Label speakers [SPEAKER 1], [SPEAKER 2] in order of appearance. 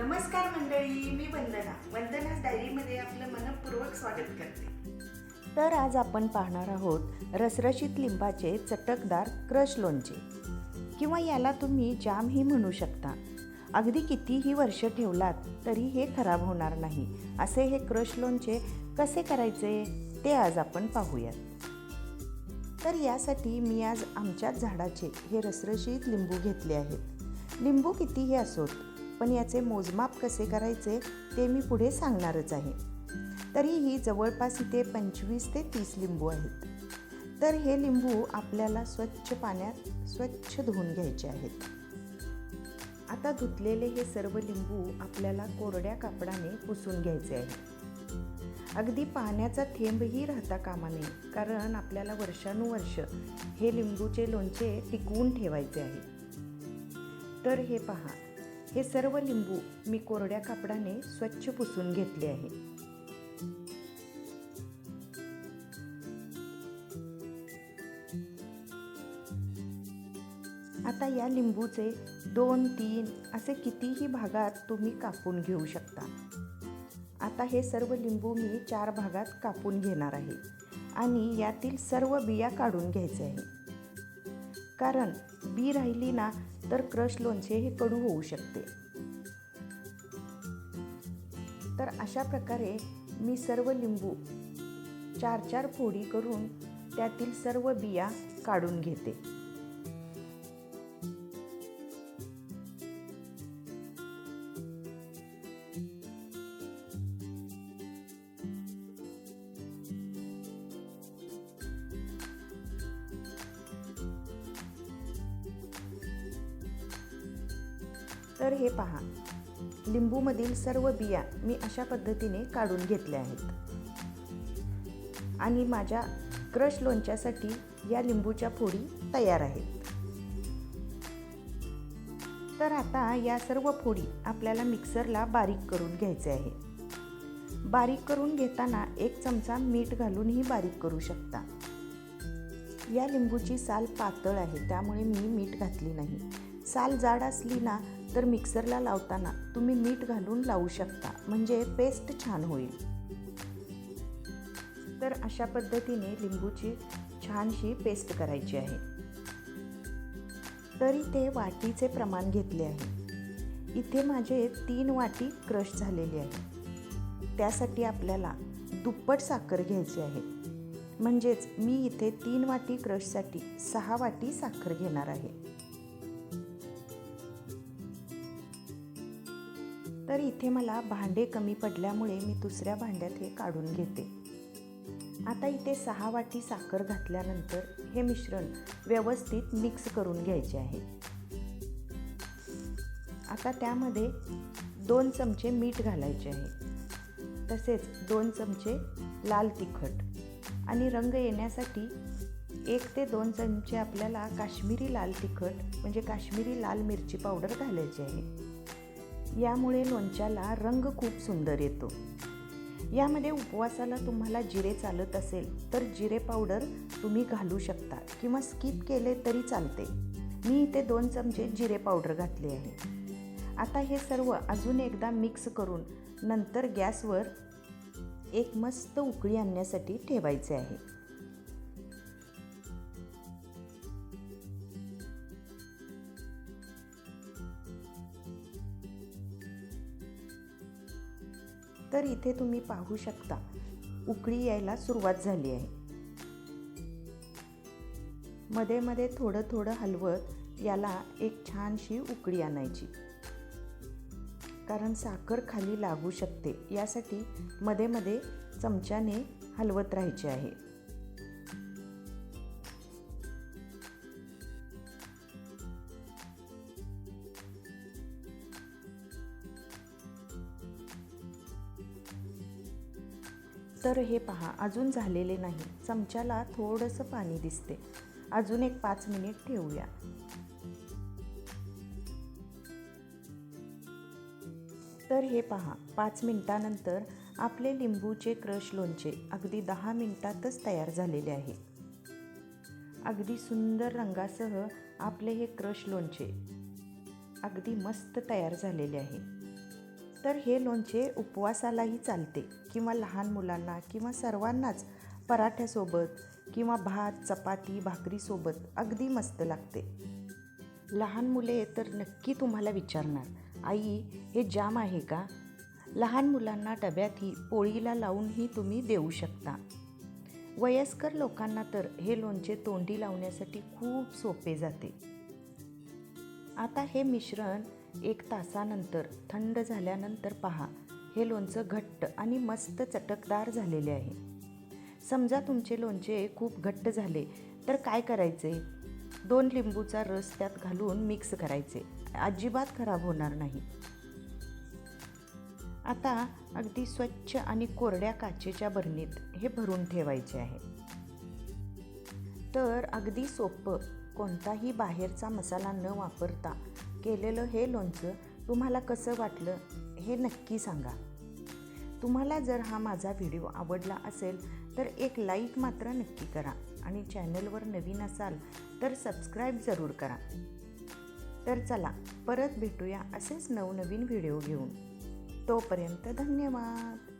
[SPEAKER 1] नमस्कार मंडळी मी वंदना. वंदनाच डायरीमध्ये आपलं मनपूर्वक स्वागत करते.
[SPEAKER 2] तर आज आपण पाहणार आहोत रसरशीत लिंबाचे चटकदार क्रश लोणचे. किंवा याला तुम्ही जामही म्हणू शकता. अगदी कितीही वर्ष ठेवलात तरी हे खराब होणार नाही. असे हे क्रश लोणचे कसे करायचे ते आज आपण पाहूयात. तर यासाठी मी आज आमच्याच झाडाचे हे रसरशीत लिंबू घेतले आहेत. लिंबू कितीही असोत पण याचे मोजमाप कसे करायचे ते मी पुढे सांगणारच आहे. तरीही जवळपास इथे पंचवीस ते तीस लिंबू आहेत. तर हे लिंबू आपल्याला स्वच्छ पाण्यात स्वच्छ धुवून घ्यायचे आहेत. आता धुतलेले हे सर्व लिंबू आपल्याला कोरड्या कापडाने पुसून घ्यायचे आहे अगदी पाण्याचा थेंबही राहता कामा नये कारण आपल्याला वर्षानुवर्ष हे लिंबूचे लोणचे टिकवून ठेवायचे आहे. तर हे पहा हे सर्व लिंबू मी कोरड्या कापडाने स्वच्छ पुसून घेतले आहे. आता या लिंबूचे दोन तीन असे कितीही भागात तुम्ही कापून घेऊ शकता. आता हे सर्व लिंबू मी चार भागात कापून घेणार आहे आणि यातील सर्व बिया काढून घ्यायचे आहे. कारण बी राहिली ना तर क्रश लोणचे हे कडू होऊ शकते. तर अशा प्रकारे मी सर्व लिंबू चार चार फोडी करून त्यातील सर्व बिया काढून घेते. तर हे पहा. लिंबूमधील सर्व बिया मी अशा पद्धतीने काढून घेतल्या आहेत. आणि माझ्या क्रश लोणच्यासाठी या लिंबूच्या फोडी तयार आहेत. तर आता या सर्व फोडी आपल्याला मिक्सरला बारीक करून घ्यायचे आहे बारीक करून घेताना एक चमचा मीठ घालूनही बारीक करू शकता. या लिंबूची साल पातळ आहे त्यामुळे मी मीठ घातली नाही. साल जाड असली ना तर मिक्सरला लावताना तुम्ही मीठ घालून लावू शकता. म्हणजे पेस्ट छान होईल. तर अशा पद्धतीने लिंबूची छानशी पेस्ट करायची आहे. तरी ते वाटीचे प्रमाण घेतले आहे. इथे माझे तीन वाटी क्रश झालेली आहे. त्यासाठी आपल्याला दुप्पट साखर घ्यायची आहे. म्हणजेच मी इथे तीन वाटी क्रशसाठी सहा वाटी साखर घेणार आहे. तर इथे मला भांडे कमी पडल्यामुळे मी दुसऱ्या भांड्यात हे काढून घेते. आता इथे सहा वाटी साखर घातल्यानंतर हे मिश्रण व्यवस्थित मिक्स करून घ्यायचे आहे. आता त्यामध्ये दोन चमचे मीठ घालायचे आहे. तसेच दोन चमचे लाल तिखट आणि रंग येण्यासाठी एक ते दोन चमचे आपल्याला काश्मीरी लाल तिखट म्हणजे काश्मीरी लाल मिरची पावडर घालायची आहे. यामुळे लोणच्याला रंग खूप सुंदर येतो. यामध्ये उपवासाला तुम्हाला जिरे चालत असेल तर जिरे पावडर तुम्ही घालू शकता किंवा स्किप केले तरी चालते. मी इथे दोन चमचे जिरे पावडर घातले आहे. आता हे सर्व अजून एकदा मिक्स करून नंतर गॅसवर एक मस्त उकळी आणण्यासाठी ठेवायचे आहे. तर इथे तुम्ही पाहू शकता उकळी यायला सुरुवात झाली आहे. मध्ये मध्ये थोडं थोडं हलवत याला एक छानशी उकळी आणायची. कारण साखर खाली लागू शकते यासाठी मध्ये मध्ये चमच्याने हलवत राहायचे आहे. तर हे पहा अजून झालेले नाही. चमच्याला थोडंसं पाणी दिसते. अजून एक पाच मिनिट ठेवूया. तर हे पहा पाच मिनिटानंतर आपले लिंबूचे क्रश लोणचे अगदी दहा मिनिटातच तयार झालेले आहे. अगदी सुंदर रंगासह आपले हे क्रश लोणचे अगदी मस्त तयार झालेले आहे. तर हे लोणचे उपवासालाही चालते. किंवा लहान मुलांना किंवा सर्वांनाच पराठ्यासोबत किंवा भात चपाती भाकरीसोबत अगदी मस्त लागते. लहान मुले तर नक्की तुम्हाला विचारणार आई हे जाम आहे का? लहान मुलांना डब्यातही पोळीला लावूनही तुम्ही देऊ शकता. वयस्कर लोकांना तर हे लोणचे तोंडी लावण्यासाठी खूप सोपे जाते. आता हे मिश्रण एक तासानंतर थंड झाल्यानंतर पहा. हे लोणचं घट्ट आणि मस्त चटकदार झालेले आहे. समजा तुमचे लोणचे खूप घट्ट झाले तर काय करायचे? दोन लिंबूचा रस त्यात घालून मिक्स करायचे. अजिबात खराब होणार नाही. आता अगदी स्वच्छ आणि कोरड्या काचेच्या बरणीत हे भरून ठेवायचे आहे. तर अगदी सोपं कोणताही बाहेरचा मसाला न वापरता केलेलं हे लोणचं तुम्हाला कसं वाटलं हे नक्की सांगा. तुम्हाला जर हा माझा व्हिडिओ आवडला असेल तर एक लाईक मात्र नक्की करा आणि चॅनलवर नवीन असाल तर सबस्क्राईब जरूर करा. तर चला परत भेटूया असेच नवनवीन व्हिडिओ घेऊन. तोपर्यंत धन्यवाद.